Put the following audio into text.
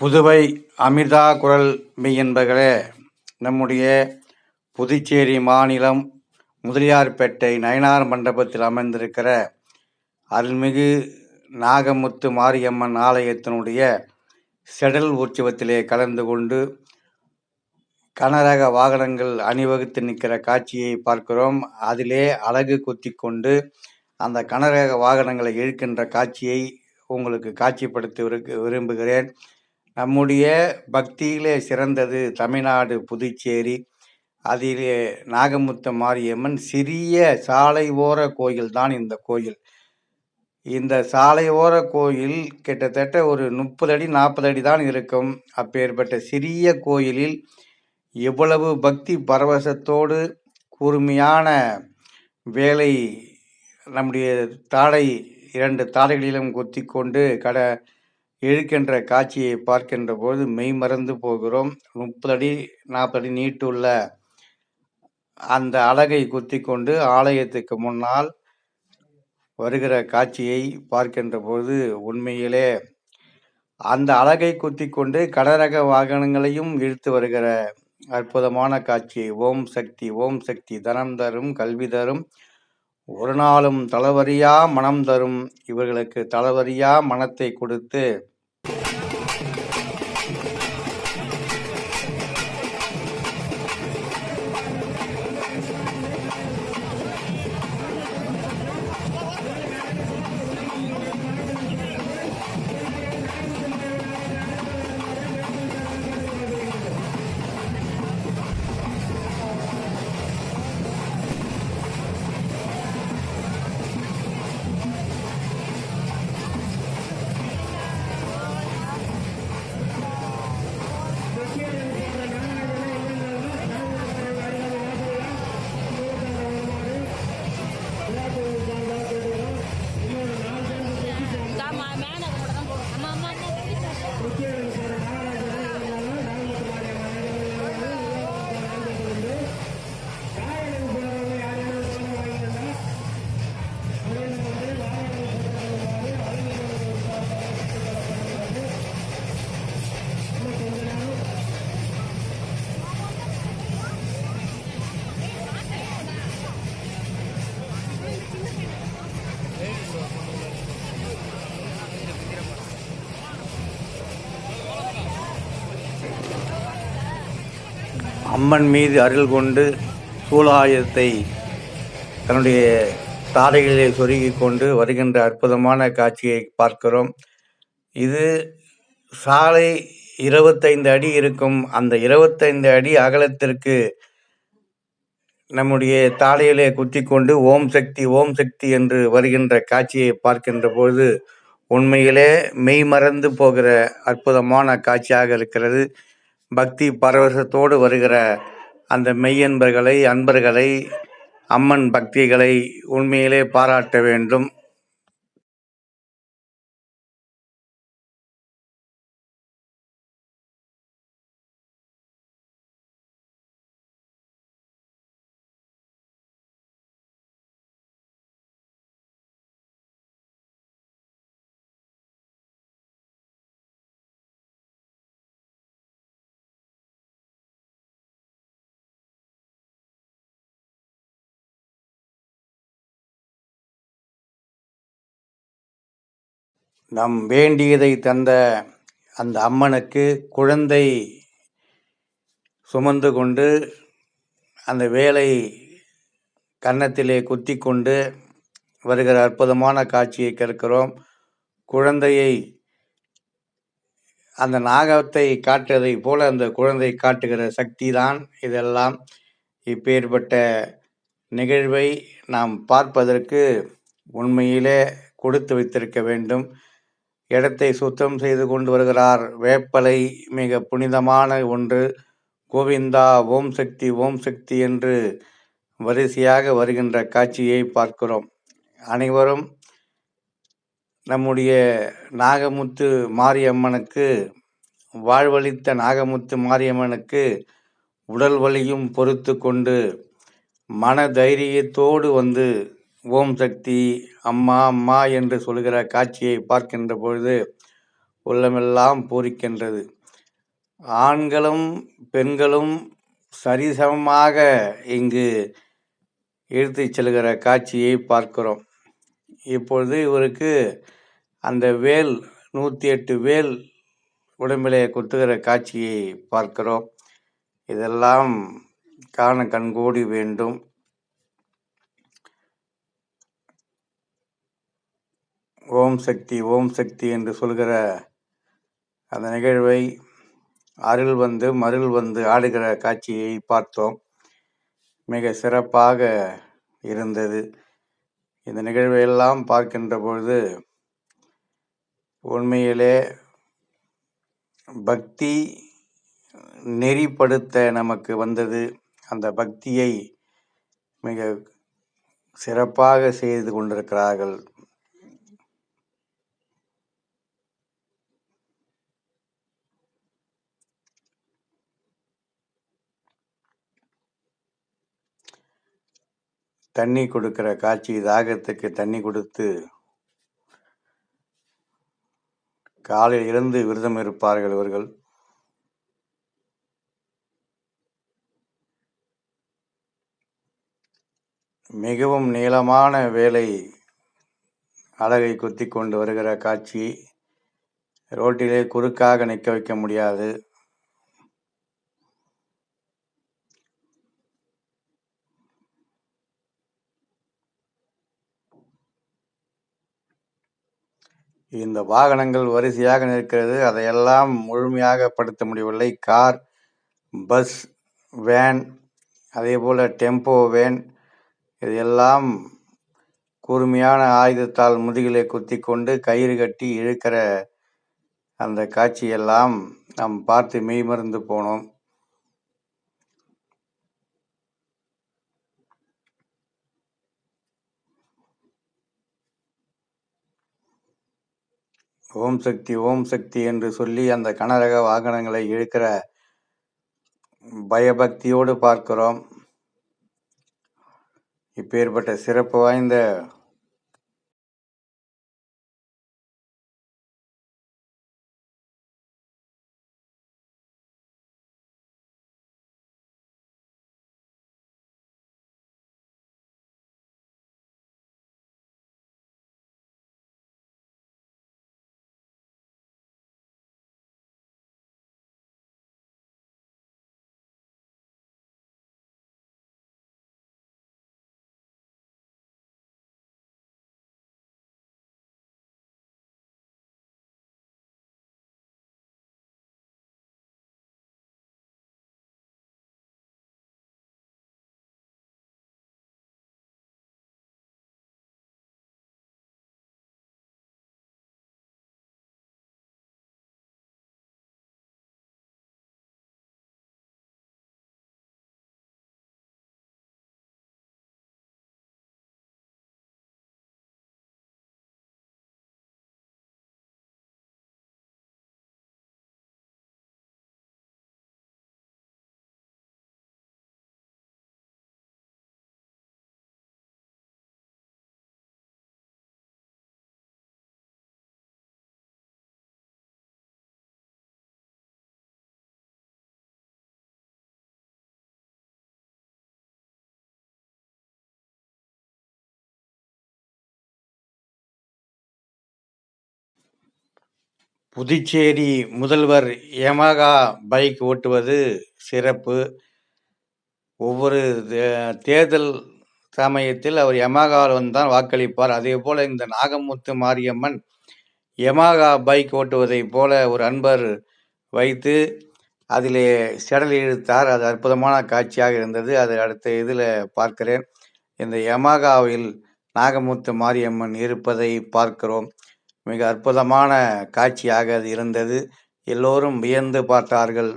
புதுவை அமிர்தா குரல் மெய்யன்பர்களே நம்முடைய புதுச்சேரி மாநிலம் முதலியார்பேட்டை நயனார் மண்டபத்தில் அமைந்திருக்கிற அருள்மிகு நாகமுத்து மாரியம்மன் ஆலயத்தினுடைய செடல் உற்சவத்திலே கலந்து கொண்டு கனரக வாகனங்கள் அணிவகுத்து நிற்கிற காட்சியை பார்க்கிறோம். அதிலே அழகு குத்தி கொண்டு அந்த கனரக வாகனங்களை இழுக்கின்ற காட்சியை உங்களுக்கு காட்சிப்படுத்த விரு- விரும்புகிறேன். நம்முடைய பக்தியிலே சிறந்தது தமிழ்நாடு புதுச்சேரி அதிலே நாகமுத்த மாரியம்மன் சிறிய சாலை ஓர கோயில் தான் இந்த கோயில். இந்த சாலை ஓர கோயில் கிட்டத்தட்ட ஒரு முப்பது அடி நாற்பது அடி தான் இருக்கும். அப்பேற்பட்ட சிறிய கோயிலில் எவ்வளவு பக்தி பரவசத்தோடு கூர்மையான வேலை நம்முடைய தாடை இரண்டு தாடைகளிலும் கொத்தி கொண்டு கட இழுக்கின்ற காட்சியை பார்க்கின்ற போது மெய் மறந்து போகிறோம். முப்பது அடி நாற்பது அடி நீட்டுள்ள அந்த அழகை குத்தி கொண்டு ஆலயத்துக்கு முன்னால் வருகிற காட்சியை பார்க்கின்ற போது உண்மையிலே அந்த அழகை குத்தி கொண்டு கடரக வாகனங்களையும் இழுத்து வருகிற அற்புதமான காட்சி. ஓம் சக்தி ஓம் சக்தி தனம் தரும் கல்வி தரும் ஒரு நாளும் தளவரியா மனம் தரும். இவர்களுக்கு தளவரியா மனத்தை கொடுத்து அம்மன் மீது அருள் கொண்டு சூலாயுதத்தை தன்னுடைய தாடைகளிலே சொருகிக் கொண்டு வருகின்ற அற்புதமான காட்சியை பார்க்கிறோம். இது சாலை இருபத்தைந்து அடி இருக்கும். அந்த இருபத்தைந்து அடி அகலத்திற்கு நம்முடைய தாடையிலே குத்தி கொண்டு ஓம் சக்தி ஓம் சக்தி என்று வருகின்ற காட்சியை பார்க்கின்ற பொழுது உண்மையிலே மெய் மறந்து போகிற அற்புதமான காட்சியாக இருக்கிறது. பக்தி பரவசத்தோடு வருகிற அந்த மெய்யன்பர்களை அன்பர்களை அம்மன் பக்திகளை உண்மையிலே பாராட்ட வேண்டும். நம் வேண்டியதை தந்த அந்த அம்மனுக்கு குழந்தை சுமந்து கொண்டு அந்த வேலை கன்னத்திலே குத்தி கொண்டு வருகிற அற்புதமான காட்சியை கேட்கிறோம். குழந்தையை அந்த நாகத்தை காட்டுவதை போல அந்த குழந்தை காட்டுகிற சக்தி தான் இதெல்லாம். இப்பேற்பட்ட நிகழ்வை நாம் பார்ப்பதற்கு உண்மையிலே கொடுத்து வைத்திருக்க வேண்டும். இடத்தை சுத்தம் செய்து கொண்டு வருகிறார். வேப்பலை மிக புனிதமான ஒன்று. கோவிந்தா ஓம் சக்தி ஓம் சக்தி என்று வரிசையாக வருகின்ற காட்சியை பார்க்கிறோம். அனைவரும் நம்முடைய நாகமுத்து மாரியம்மனுக்கு வாழ்வளித்த நாகமுத்து மாரியம்மனுக்கு உடல் வலியும் பொறுத்து கொண்டு மன தைரியத்தோடு வந்து ஓம் சக்தி அம்மா அம்மா என்று சொல்கிற காட்சியை பார்க்கின்ற பொழுது உள்ளமெல்லாம் பூரிக்கின்றது. ஆண்களும் பெண்களும் சரிசமமாக இங்கு இழுத்து செல்கிற காட்சியை பார்க்கிறோம். இப்பொழுது இவருக்கு அந்த வேல் நூற்றி எட்டு வேல் உடம்பிலே குத்துகிற காட்சியை பார்க்கிறோம். இதெல்லாம் காண கண்கூடி வேண்டும். ஓம் சக்தி ஓம் சக்தி என்று சொல்கிற அந்த நிகழ்வை அருள் வந்து மருள் வந்து ஆடுகிற காட்சியை பார்த்தோம். மிக சிறப்பாக இருந்தது. இந்த நிகழ்வையெல்லாம் பார்க்கின்ற பொழுது உண்மையிலே பக்தி நெறிப்படுத்த நமக்கு வந்தது. அந்த பக்தியை மிக சிறப்பாக செய்து கொண்டிருக்கிறார்கள். தண்ணி கொடுக்கிற காட்சி தாகத்துக்கு தண்ணி கொடுத்து காலையில் இருந்து விரதம் இருப்பார்கள் இவர்கள். மிகவும் நீளமான வேலை அழகை குத்தி கொண்டு வருகிற காட்சி. ரோட்டிலே குறுக்காக நிற்க வைக்க முடியாது. இந்த வாகனங்கள் வரிசையாக நிற்கிறது. அதையெல்லாம் முழுமையாக படுத்த முடியவில்லை. கார் பஸ் வேன் அதே போல் டெம்போ வேன் இதையெல்லாம் கூர்மையான ஆயுதத்தால் முதுகிலே குத்தி கொண்டு கயிறு கட்டி இழுக்கிற அந்த காட்சியெல்லாம் நாம் பார்த்து மெய்மறந்து போனோம். ஓம் சக்தி ஓம் சக்தி என்று சொல்லி அந்த கனரக வாகனங்களை இழுக்கிற பயபக்தியோடு பார்க்கிறோம். இப்பேற்பட்ட சிறப்பு வாய்ந்த புதுச்சேரி முதல்வர் யமகா பைக் ஓட்டுவது சிறப்பு. ஒவ்வொரு தே- தேர்தல் சமயத்தில் அவர் யமகாவில் வந்து தான் வாக்களிப்பார். அதே போல் இந்த நாகமுத்து மாரியம்மன் யமகா பைக் ஓட்டுவதைப் போல ஒரு அன்பர் வைத்து அதிலே செடல் இழுத்தார். அது அற்புதமான காட்சியாக இருந்தது. அது அடுத்த இதில் பார்க்கிறேன். இந்த யமகாவில் நாகமுத்து மாரியம்மன் இருப்பதை பார்க்கிறோம். மிக அற்புதமான காட்சியாக அது இருந்தது. எல்லோரும் வியந்து பார்த்தார்கள்.